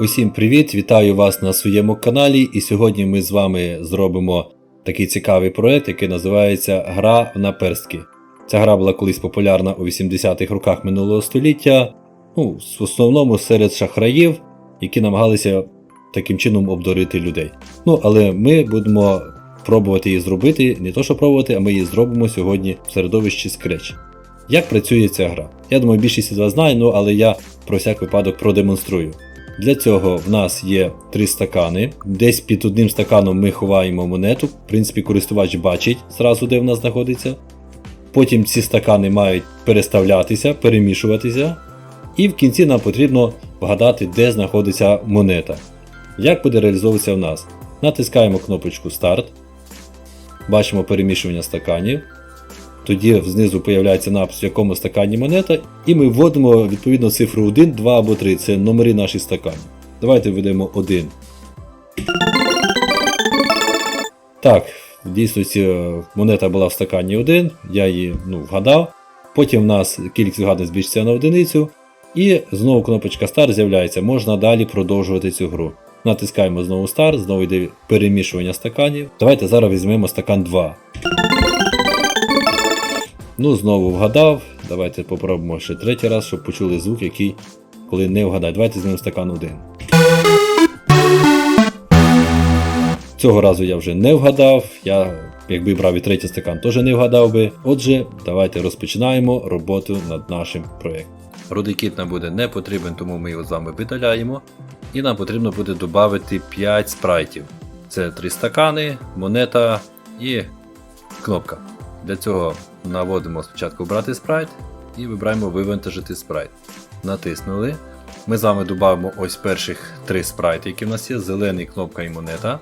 Усім привіт! Вітаю вас на своєму каналі. І сьогодні ми з вами зробимо такий цікавий проект, який називається Гра в наперстки. Ця гра була колись популярна у 80-х роках минулого століття, ну, в основному серед шахраїв, які намагалися таким чином обдурити людей. Ну, але ми будемо пробувати її зробити, не то що пробувати, а ми її зробимо сьогодні в середовищі Scratch. Як працює ця гра? Я думаю, більшість з вас знає, ну але я про всяк випадок продемонструю. Для цього в нас є три стакани. Десь під одним стаканом ми ховаємо монету. В принципі, користувач бачить зразу, де вона знаходиться. Потім ці стакани мають переставлятися, перемішуватися. І в кінці нам потрібно вгадати, де знаходиться монета. Як буде реалізовуватися в нас? Натискаємо кнопочку Старт. Бачимо перемішування стаканів. Тоді знизу появляється напис, в якому стакані монета, і ми вводимо відповідно цифру 1, 2 або 3. Це номери наших стаканів. Давайте введемо 1. Так, в дійсності е, монета була в стакані 1, я її ну, вгадав. Потім в нас кількість вгадань збільшиться на одиницю. І знову кнопочка Start з'являється. Можна далі продовжувати цю гру. Натискаємо знову Start, знову йде перемішування стаканів. Давайте зараз візьмемо стакан 2. Ну, знову вгадав. Давайте попробуємо ще третій раз, щоб почули звук, який коли не вгадає. Давайте візьмемо стакан 1. Цього разу я вже не вгадав. Я, якби брав і третій стакан, теж не вгадав би. Отже, давайте розпочинаємо роботу над нашим проєктом. Рудий нам буде не потрібен, тому ми його з вами видаляємо. І нам потрібно буде додати 5 спрайтів. Це 3 стакани, монета і кнопка. Для цього наводимо спочатку брати спрайт і вибираємо вивантажити спрайт. Натиснули. Ми з вами додамо ось перших три спрайти, які в нас є: зелений кнопка і монета.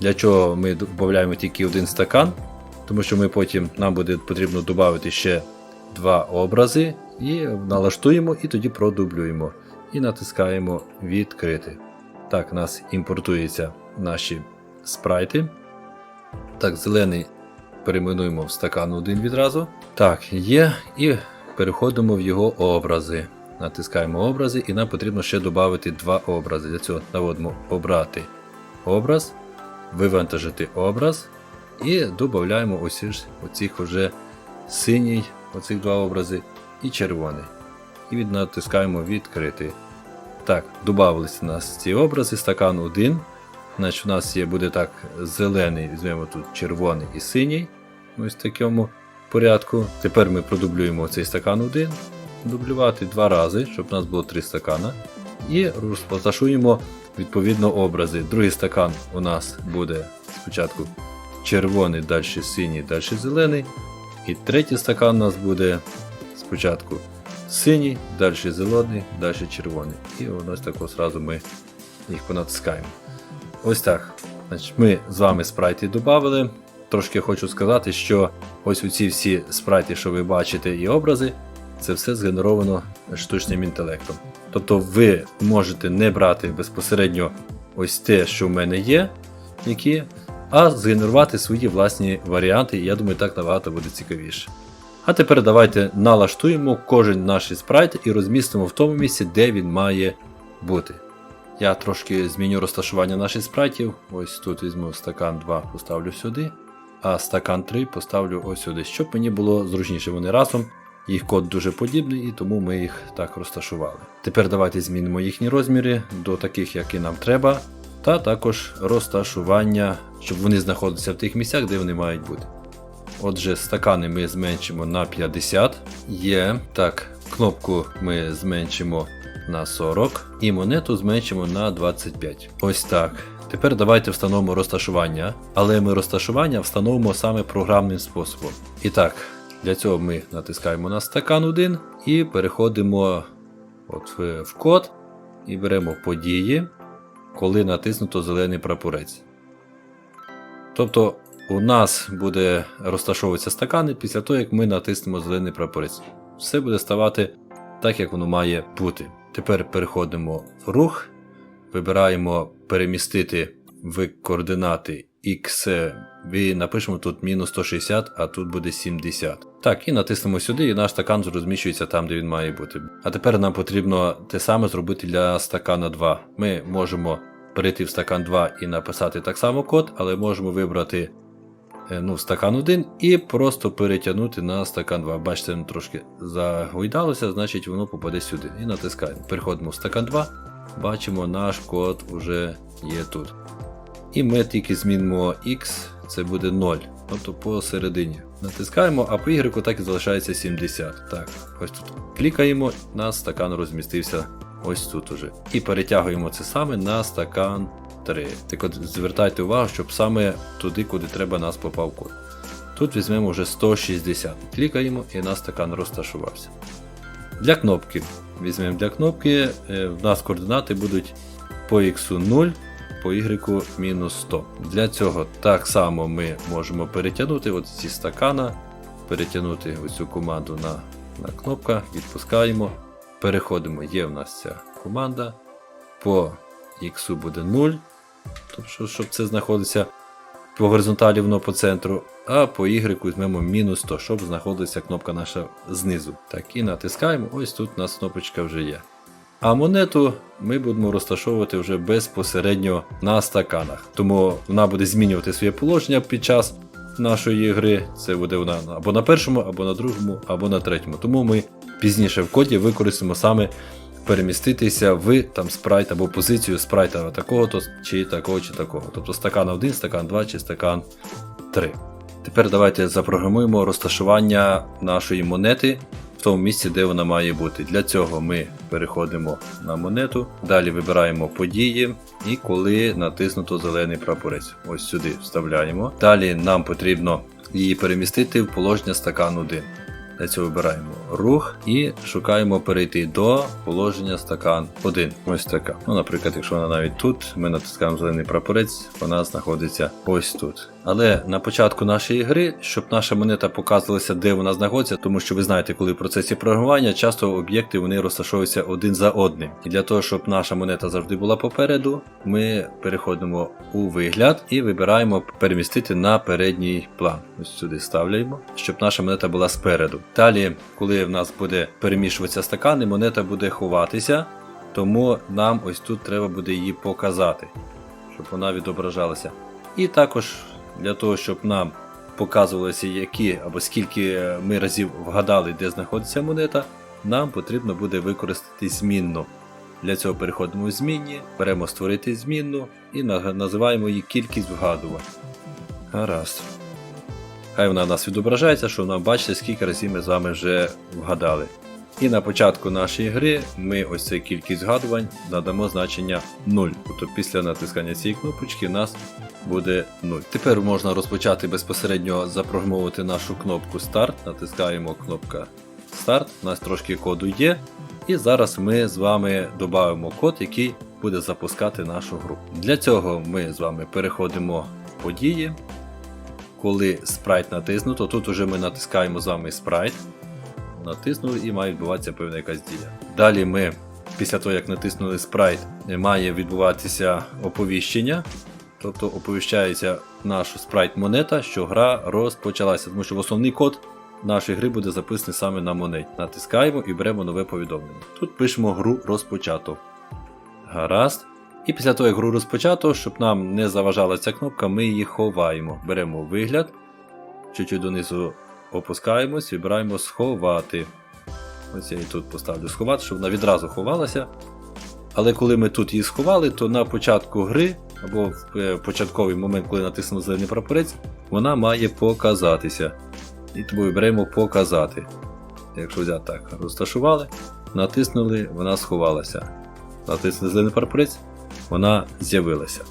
Для чого ми додаємо тільки один стакан, тому що ми потім нам буде потрібно додати ще два образи і налаштуємо і тоді продублюємо. І натискаємо відкрити. Так, у нас імпортуються наші спрайти. Так, зелений перейменуємо в стакан 1 відразу. Так, є. І переходимо в його образи. Натискаємо образи, і нам потрібно ще додати два образи. Для цього наводимо обрати образ, вивантажити образ. І додаємо ось оцих вже синій, оцих два образи, і червоний. І від натискаємо відкрити. Так, додавалися у нас ці образи, стакан 1. Значить, у нас є буде так зелений, візьмемо тут червоний і синій. Ось в такому порядку. Тепер ми продублюємо цей стакан 1, дублювати два рази, щоб у нас було три стакана. І розташуємо відповідно образи. Другий стакан у нас буде спочатку червоний, далі синій, далі зелений. І третій стакан у нас буде спочатку синій, далі зелений, далі червоний. І ось так ось одразу ми їх понатискаємо. Ось так. Значить, Ми з вами спрайти додали. Трошки хочу сказати, що ось оці всі спрайти, що ви бачите, і образи, це все згенеровано штучним інтелектом. Тобто ви можете не брати безпосередньо ось те, що в мене є, які, а згенерувати свої власні варіанти, і я думаю, так набагато буде цікавіше. А тепер давайте налаштуємо кожен наш спрайт і розмістимо в тому місці, де він має бути. Я трошки зміню розташування наших спрайтів. Ось тут візьму стакан 2, поставлю сюди, а стакан 3 поставлю ось сюди, щоб мені було зручніше вони разом. Їх код дуже подібний, і тому ми їх так розташували. Тепер давайте змінимо їхні розміри до таких, які нам треба, та також розташування, щоб вони знаходилися в тих місцях, де вони мають бути. Отже, стакани ми зменшимо на 50. Є. Так, кнопку ми зменшимо на 40 і монету зменшимо на 25. Ось так. Тепер давайте встановимо розташування, але ми розташування встановимо саме програмним способом. І так, для цього ми натискаємо на стакан 1 і переходимо от в, код і беремо події, коли натиснуто зелений прапорець. Тобто у нас буде розташовуватися стакани після того, як ми натиснемо зелений прапорець. Все буде ставати так, як воно має бути. Тепер переходимо в рух, вибираємо перемістити в координати X і напишемо тут мінус 160, а тут буде 70. Так, і натиснемо сюди, і наш стакан розміщується там, де він має бути. А тепер нам потрібно те саме зробити для стакана 2. Ми можемо перейти в стакан 2 і написати так само код, але можемо вибрати ну, стакан 1 і просто перетягнути на стакан 2. Бачите, воно трошки загойдалося, значить воно попаде сюди. І натискаємо. Переходимо в стакан 2. Бачимо, наш код вже є тут. І ми тільки змінимо X, це буде 0, тобто посередині. Натискаємо, а по Y так і залишається 70. Так, ось тут клікаємо, наш стакан розмістився ось тут уже. І перетягуємо це саме на стакан 3. Так от звертайте увагу, щоб саме туди, куди треба, нас попав код. Тут візьмемо вже 160. Клікаємо і наш стакан розташувався. Для кнопки. Візьмемо для кнопки, е, в нас координати будуть по X 0, по Y мінус 100. Для цього так само ми можемо перетягнути от ці стакана, перетягнути оцю команду на, на кнопка, відпускаємо. Переходимо, є в нас ця команда. По X буде 0, тобто, щоб це знаходиться по горизонталі воно по центру, а по Y візьмемо мінус 100, щоб знаходилася кнопка наша знизу. Так, і натискаємо, ось тут у нас кнопочка вже є. А монету ми будемо розташовувати вже безпосередньо на стаканах. Тому вона буде змінювати своє положення під час нашої гри. Це буде вона або на першому, або на другому, або на третьому. Тому ми пізніше в коді використаємо саме переміститися в там спрайт або позицію спрайта такого то чи такого, чи такого. Тобто стакан 1, стакан 2 чи стакан 3. Тепер давайте запрограмуємо розташування нашої монети в тому місці, де вона має бути. Для цього ми переходимо на монету, далі вибираємо події, і коли натиснуто зелений прапорець, ось сюди вставляємо. Далі нам потрібно її перемістити в положення стакан 1. Для цього вибираємо рух і шукаємо перейти до положення стакан 1. Ось така. Ну, наприклад, якщо вона навіть тут, ми натискаємо зелений прапорець, вона знаходиться ось тут. Але на початку нашої гри, щоб наша монета показувалася, де вона знаходиться, тому що ви знаєте, коли в процесі програмування часто об'єкти вони розташовуються один за одним. І для того, щоб наша монета завжди була попереду, ми переходимо у вигляд і вибираємо перемістити на передній план. Ось сюди ставляємо, щоб наша монета була спереду. Далі, коли в нас буде перемішуватися стакани, монета буде ховатися, тому нам ось тут треба буде її показати, щоб вона відображалася. І також для того, щоб нам показувалося, які або скільки ми разів вгадали, де знаходиться монета, нам потрібно буде використати змінну. Для цього переходимо в змінні, беремо створити змінну і називаємо її кількість вгадувань. Гаразд. Хай вона в нас відображається, що вона бачите, скільки разів ми з вами вже вгадали. І на початку нашої гри ми ось цю кількість згадувань надамо значення 0. Тобто після натискання цієї кнопочки у нас буде 0. Тепер можна розпочати безпосередньо запрограмовувати нашу кнопку Старт. Натискаємо кнопка Старт. У нас трошки коду є. І зараз ми з вами додамо код, який буде запускати нашу гру. Для цього ми з вами переходимо в події. Коли спрайт натиснуто, тут уже ми натискаємо з вами спрайт. Натиснули і має відбуватися певна якась дія. Далі ми, після того як натиснули спрайт, має відбуватися оповіщення. Тобто оповіщається наша спрайт монета, що гра розпочалася, тому що в основний код нашої гри буде записаний саме на монеті. Натискаємо і беремо нове повідомлення. Тут пишемо гру розпочато. Гаразд. І після того, як гру розпочато, щоб нам не заважала ця кнопка, ми її ховаємо. Беремо вигляд, чуть-чуть донизу опускаємось, вибираємо сховати. Ось я її тут поставлю сховати, щоб вона відразу ховалася. Але коли ми тут її сховали, то на початку гри, або в е, початковий момент, коли натиснув зелений прапорець, вона має показатися. І тому виберемо показати. Якщо взяти так, розташували, натиснули, вона сховалася. Натиснули зелений прапорець, вона з'явилася.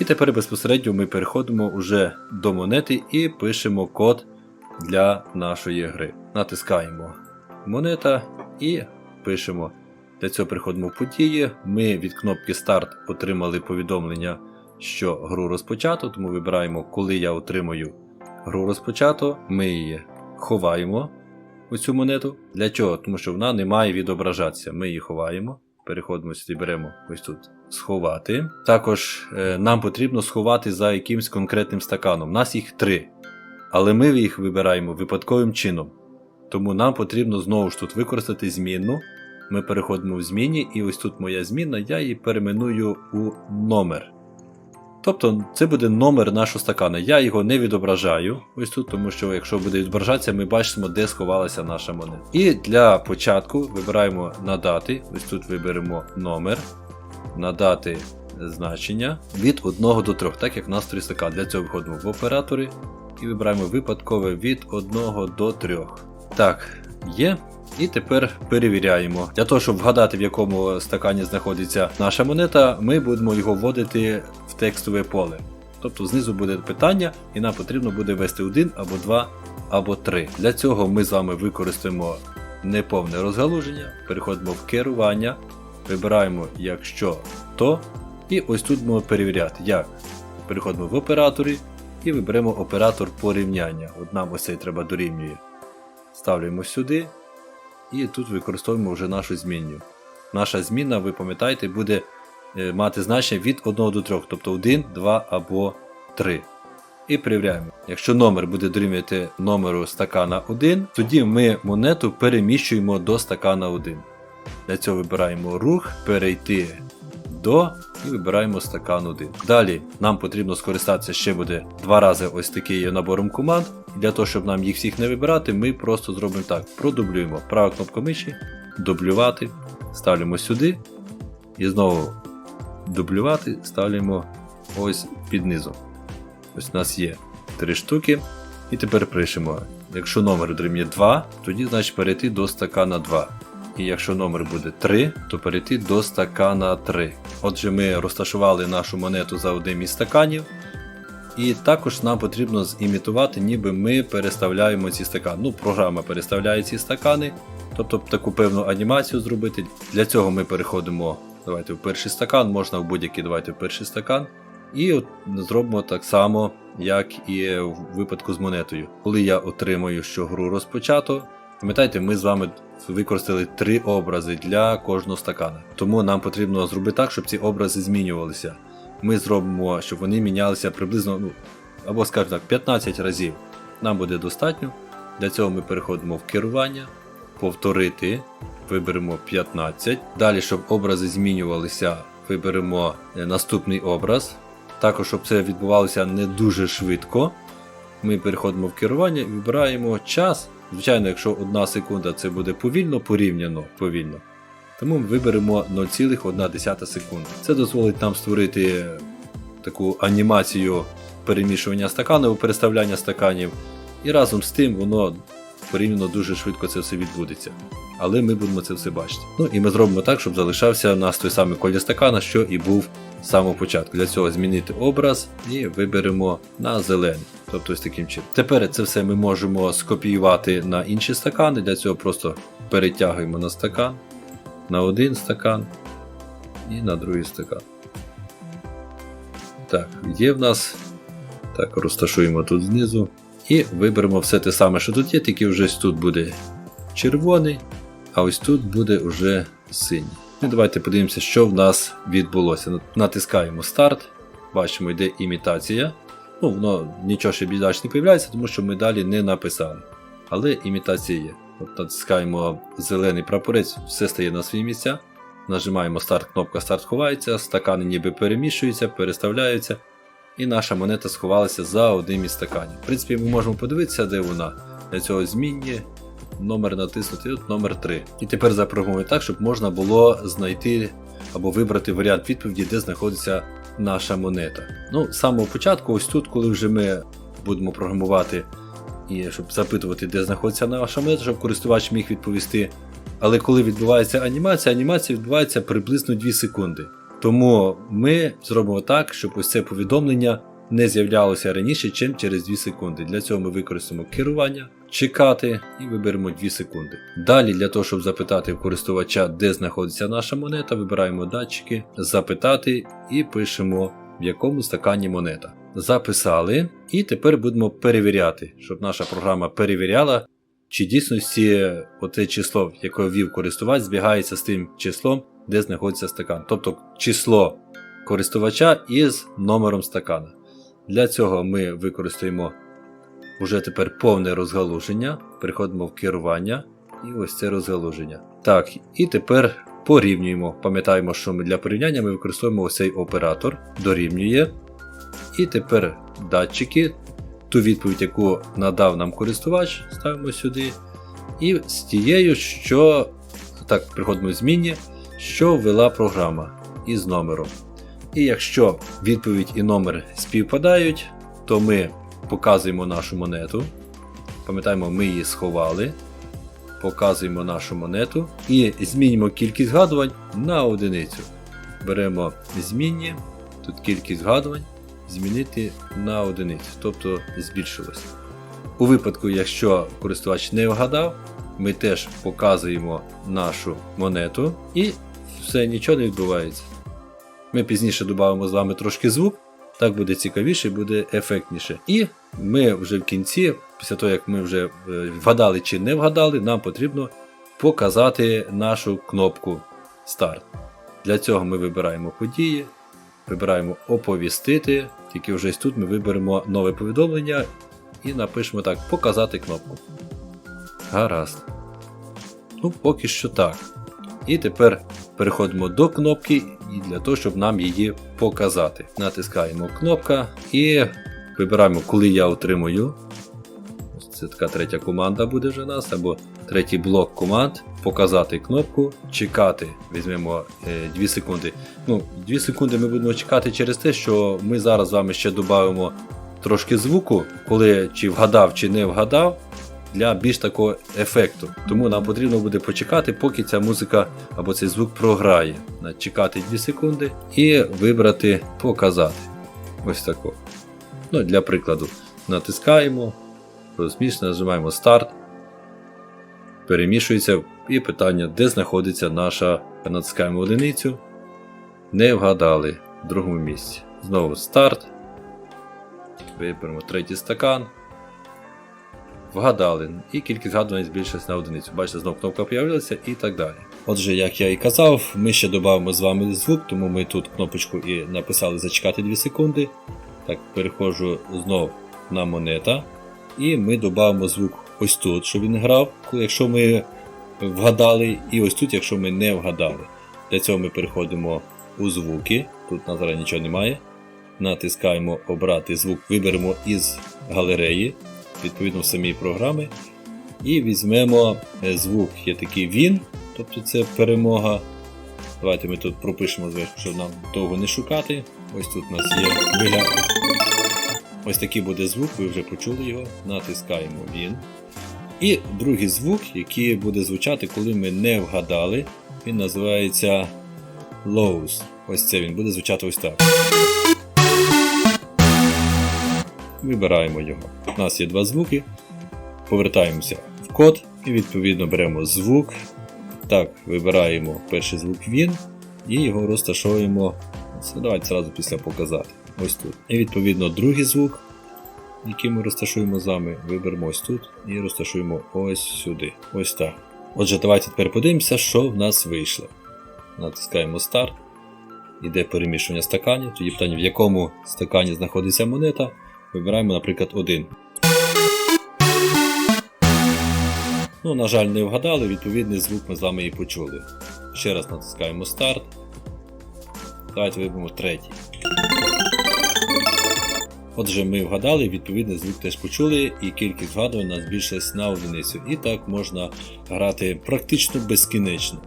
І тепер безпосередньо ми переходимо уже до монети і пишемо код для нашої гри. Натискаємо монета і пишемо. Для цього переходимо в події. Ми від кнопки Старт отримали повідомлення, що гру розпочато, тому вибираємо, коли я отримую гру розпочато. Ми її ховаємо оцю монету. Для чого? Тому що вона не має відображатися. Ми її ховаємо. Переходимо сюди, беремо ось тут сховати. Також е, нам потрібно сховати за якимсь конкретним стаканом. У нас їх три. Але ми їх вибираємо випадковим чином. Тому нам потрібно знову ж тут використати змінну. Ми переходимо в зміні, і ось тут моя змінна, я її перейменую у номер. Тобто це буде номер нашого стакана. Я його не відображаю ось тут, тому що якщо буде відображатися, ми бачимо, де сховалася наша монета. І для початку вибираємо надати. Ось тут виберемо номер, надати значення від 1 до 3, так як в нас 3 стакани. Для цього виходимо в оператори і вибираємо випадкове від 1 до 3. Так, є. І тепер перевіряємо. Для того, щоб вгадати, в якому стакані знаходиться наша монета, ми будемо його вводити текстове поле. Тобто знизу буде питання, і нам потрібно буде ввести один або два, або три. Для цього ми з вами використаємо неповне розгалуження, переходимо в керування, вибираємо якщо то, і ось тут будемо перевіряти, як. Переходимо в операторі і виберемо оператор порівняння. От нам ось цей треба дорівнює. Ставляємо сюди. І тут використовуємо вже нашу змінню. Наша зміна, ви пам'ятаєте, буде мати значення від 1 до 3, тобто 1, 2 або 3. І перевіряємо. Якщо номер буде дорівнювати номеру стакана 1, тоді ми монету переміщуємо до стакана 1. Для цього вибираємо рух, перейти до і вибираємо стакан 1. Далі нам потрібно скористатися ще буде два рази ось таким набором команд. Для того, щоб нам їх всіх не вибирати, ми просто зробимо так: продублюємо права кнопка миші, дублювати, ставимо сюди. І знову дублювати, ставимо ось під низом. Ось у нас є три штуки. І тепер пишемо. Якщо номер дорівнює 2, тоді значить перейти до стакана 2. І якщо номер буде 3, то перейти до стакана 3. Отже, ми розташували нашу монету за одним із стаканів. І також нам потрібно зімітувати, ніби ми переставляємо ці стакани. Ну, програма переставляє ці стакани, тобто таку певну анімацію зробити. Для цього ми переходимо давайте, в перший стакан, можна в будь-який давайте в перший стакан. І от зробимо так само, як і в випадку з монетою. Коли я отримую, що гру розпочато, пам'ятаєте, ми з вами використали три образи для кожного стакана. Тому нам потрібно зробити так, щоб ці образи змінювалися. Ми зробимо, щоб вони мінялися приблизно, ну, або скажімо так, 15 разів. Нам буде достатньо. Для цього ми переходимо в керування, повторити, виберемо 15. Далі, щоб образи змінювалися, виберемо е, наступний образ. Також, щоб це відбувалося не дуже швидко, ми переходимо в керування і вибираємо час. Звичайно, якщо одна секунда це буде повільно, порівняно повільно. Тому ми виберемо 0,1 секунди. Це дозволить нам створити таку анімацію перемішування стаканів, переставляння стаканів. І разом з тим воно порівняно дуже швидко це все відбудеться. Але ми будемо це все бачити. Ну і ми зробимо так, щоб залишався у нас той самий колір стакана, що і був з самого початку. Для цього змінити образ і виберемо на зелений. Тобто ось таким чином. Тепер це все ми можемо скопіювати на інші стакани. Для цього просто перетягуємо на стакан, на один стакан і на другий стакан. Так, є в нас. Так, розташуємо тут знизу. І виберемо все те саме, що тут є, тільки вже тут буде червоний, а ось тут буде вже синій. І давайте подивимося, що в нас відбулося. Натискаємо старт, бачимо, йде імітація. Ну, воно нічого ще бідач не появляється, тому що ми далі не написали. Але імітація є. От натискаємо зелений прапорець, все стає на свої місця. Нажимаємо старт, кнопка старт ховається, стакани ніби перемішуються, переставляються. І наша монета сховалася за одним із стаканів. В принципі, ми можемо подивитися, де вона. Для цього змінні номер натиснути, от номер 3. І тепер запрограмуємо так, щоб можна було знайти або вибрати варіант відповіді, де знаходиться наша монета. Ну, з самого початку, ось тут, коли вже ми будемо програмувати і щоб запитувати, де знаходиться наша монета, щоб користувач міг відповісти. Але коли відбувається анімація, анімація відбувається приблизно 2 секунди. Тому ми зробимо так, щоб ось це повідомлення не з'являлося раніше, ніж через 2 секунди. Для цього ми використаємо керування, чекати і виберемо 2 секунди. Далі, для того, щоб запитати в користувача, де знаходиться наша монета, вибираємо датчики, запитати і пишемо, в якому стакані монета. Записали, і тепер будемо перевіряти, щоб наша програма перевіряла, чи дійсності оте число, яке ввів користувач, збігається з тим числом, де знаходиться стакан. Тобто число користувача із номером стакана. Для цього ми використаємо вже тепер повне розгалуження. Переходимо в керування і ось це розгалуження. Так, і тепер порівнюємо. Пам'ятаємо, що ми для порівняння ми використовуємо ось цей оператор, дорівнює. І тепер датчики, ту відповідь, яку надав нам користувач, ставимо сюди. І з тією, що так, приходимо в змінні, що ввела програма із номером. І якщо відповідь і номер співпадають, то ми показуємо нашу монету. Пам'ятаємо, ми її сховали. Показуємо нашу монету і змінюємо кількість згадувань на одиницю. Беремо змінні, тут кількість згадувань, змінити на одиницю, тобто збільшилось. У випадку, якщо користувач не вгадав, ми теж показуємо нашу монету і все, нічого не відбувається. Ми пізніше додамо з вами трошки звук, так буде цікавіше, буде ефектніше. І ми вже в кінці, після того як ми вже е, вгадали чи не вгадали, нам потрібно показати нашу кнопку Старт. Для цього ми вибираємо події, вибираємо оповістити, тільки вже тут ми виберемо нове повідомлення і напишемо так: Показати кнопку. Гаразд. Ну, поки що так. І тепер переходимо до кнопки і для того, щоб нам її показати. Натискаємо кнопка і вибираємо, коли я отримую. Це така третя команда буде вже нас, або третій блок команд. Показати кнопку, чекати. Візьмемо 2 секунди. Ну, 2 секунди ми будемо чекати через те, що ми зараз з вами ще додамо трошки звуку, коли чи вгадав, чи не вгадав для більш такого ефекту. Тому нам потрібно буде почекати, поки ця музика або цей звук програє. Чекати 2 секунди і вибрати показати. Ось тако. Ну, Для прикладу, натискаємо, розміщено, нажимаємо старт. Перемішується і питання, де знаходиться наша. Натискаємо одиницю. Не вгадали в другому місці. Знову старт. Виберемо третій стакан. Вгадали, і кількість згадувань збільшилась на одиницю. Бачите, знову кнопка з'явилася і так далі. Отже, як я і казав, ми ще додамо з вами звук, тому ми тут кнопочку і написали зачекати 2 секунди. Так, переходжу знову на монета. І ми додамо звук ось тут, щоб він грав, якщо ми вгадали, і ось тут, якщо ми не вгадали. Для цього ми переходимо у звуки. Тут у нас зараз нічого немає. Натискаємо обрати звук, виберемо із галереї, відповідно в самій програмі. І візьмемо е, звук, є такий він, тобто це перемога. Давайте ми тут пропишемо зверху, щоб нам довго не шукати. Ось тут у нас є вигляд. Ось такий буде звук, ви вже почули його. Натискаємо він. І другий звук, який буде звучати, коли ми не вгадали, він називається lows. Ось це він буде звучати ось так. Вибираємо його. У нас є два звуки. Повертаємося в код і відповідно беремо звук. Так, вибираємо перший звук він і його розташовуємо. Давайте зразу після показати. Ось тут. І відповідно другий звук, який ми розташуємо з вами, виберемо ось тут і розташуємо ось сюди. Ось так. Отже, давайте тепер подивимося, що в нас вийшло. Натискаємо старт. Іде перемішування стаканів. Тоді питання, в якому стакані знаходиться монета. Вибираємо, наприклад, один. Ну, на жаль, не вгадали, відповідний звук ми з вами і почули. Ще раз натискаємо старт. Давайте виберемо третій. Отже, ми вгадали, відповідний звук теж почули, і кількість згадувань у нас збільшилась на одиницю. І так можна грати практично безкінечно.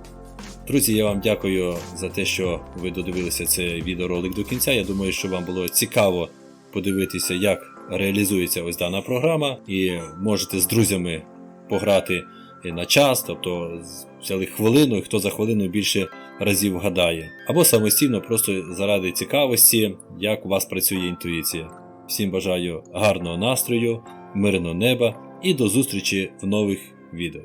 Друзі, я вам дякую за те, що ви додивилися цей відеоролик до кінця. Я думаю, що вам було цікаво подивитися, як реалізується ось дана програма, і можете з друзями пограти на час, тобто взяли хвилину, і хто за хвилину більше разів вгадає. Або самостійно, просто заради цікавості, як у вас працює інтуїція. Всім бажаю гарного настрою, мирного неба і до зустрічі в нових відео.